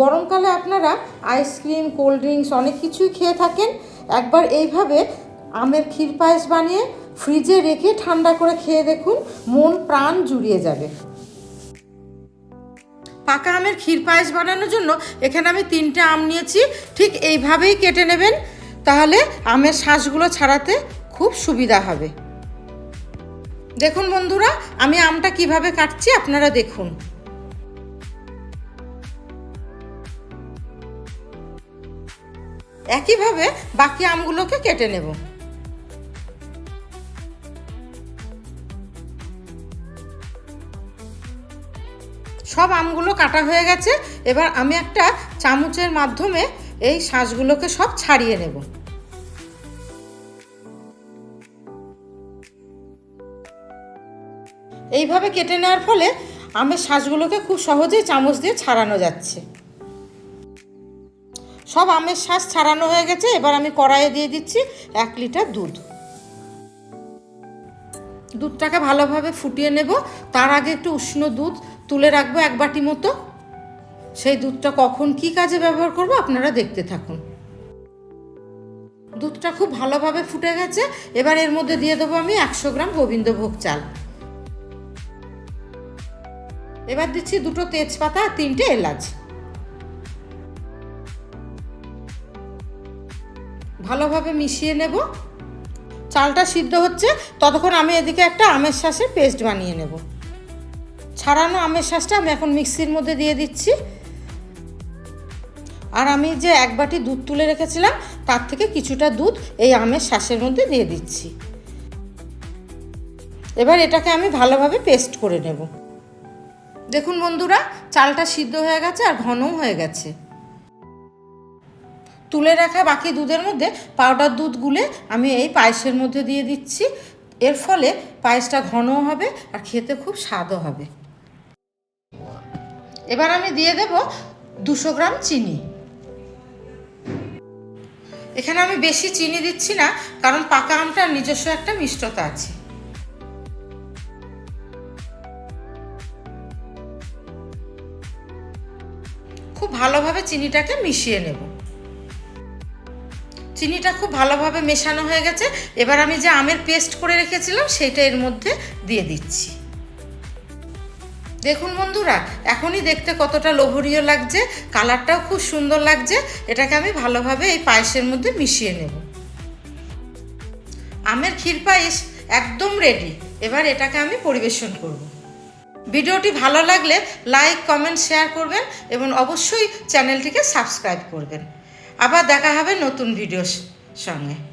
গরমকালে আপনারা ice cream cold drinks অনেক কিছুই খেয়ে থাকেন। একবার এইভাবে আমের ক্ষীর পায়েস বানিয়ে ফ্রিজে রেখে ঠান্ডা করে খেয়ে দেখুন, মন প্রাণ জুড়িয়ে যাবে। পাকা আমের ক্ষীর পায়েস বানানোর জন্য এখানে আমি তিনটে আম নিয়েছি। ঠিক এইভাবেই কেটে নেবেন, তাহলে আমের শাঁসগুলো ছাড়াতে খুব সুবিধা হবে। দেখুন বন্ধুরা, আমি আমটা কীভাবে কাটছি আপনারা দেখুন। একইভাবে বাকি আমগুলোকে কেটে নেব। সব আমগুলো কাটা হয়ে গেছে, এবার আমি একটা চামচের মাধ্যমে এই শাঁসগুলোকে সব ছাড়িয়ে নেব। এইভাবে কেটে নেওয়ার ফলে আমের শাঁসগুলোকে খুব সহজেই চামচ দিয়ে ছাড়ানো যাচ্ছে। সব আমের শ্বাস ছাড়ানো হয়ে গেছে, এবার আমি কড়াইয়ে দিয়ে দিচ্ছি এক লিটার দুধ। দুধটাকে ভালোভাবে ফুটিয়ে নেব। তার আগে একটু উষ্ণ দুধ তুলে রাখব এক বাটি মতো। সেই দুধটা কখন কি কাজে ব্যবহার করব আপনারা দেখতে থাকুন। দুধটা খুব ভালোভাবে ফুটে গেছে। এবার এর মধ্যে দিয়ে দেবো আমি একশো গ্রাম গোবিন্দভোগ চাল। এবার দিচ্ছি দুটো তেজপাতা আর তিনটে এলাচ। ভালোভাবে মিশিয়ে নেব। চালটা সিদ্ধ হচ্ছে, ততক্ষণ আমি এদিকে একটা আমের শাঁসের পেস্ট বানিয়ে নেব। ছাড়ানো আমের শাঁসটা আমি এখন মিক্সির মধ্যে দিয়ে দিচ্ছি। আর আমি যে এক বাটি দুধ তুলে রেখেছিলাম, তার থেকে কিছুটা দুধ এই আমের শাঁসের মধ্যে দিয়ে দিচ্ছি। এবার এটাকে আমি ভালোভাবে পেস্ট করে নেব। দেখুন বন্ধুরা, চালটা সিদ্ধ হয়ে গেছে আর ঘনও হয়ে গেছে। তুলে রাখা বাকি দুধের মধ্যে পাউডার দুধ গুলে আমি এই পায়েসের মধ্যে দিয়ে দিচ্ছি। এর ফলে পায়েসটা ঘনও হবে আর খেতে খুব স্বাদও হবে। এবার আমি দিয়ে দেব দুশো গ্রাম চিনি। এখানে আমি বেশি চিনি দিচ্ছি না, কারণ পাকা আমটার নিজস্ব একটা মিষ্টতা আছে। খুব ভালোভাবে চিনিটাকে মিশিয়ে নেব। চিনিটা খুব ভালোভাবে মেশানো হয়ে গেছে। এবার আমি যে আমের পেস্ট করে রেখেছিলাম সেটা এর মধ্যে দিয়ে দিচ্ছি। দেখুন বন্ধুরা, এখনই দেখতে কতটা লোভনীয় লাগছে, কালারটাও খুব সুন্দর লাগছে। এটাকে আমি ভালোভাবে এই পায়েসের মধ্যে মিশিয়ে নেব। আমের ক্ষীর পায়েস একদম রেডি এবার এটাকে আমি পরিবেশন করব। ভিডিওটি ভালো লাগলে লাইক কমেন্ট শেয়ার করবেন এবং অবশ্যই চ্যানেলটিকে সাবস্ক্রাইব করবেন। আবার দেখা হবে নতুন ভিডিওর সঙ্গে।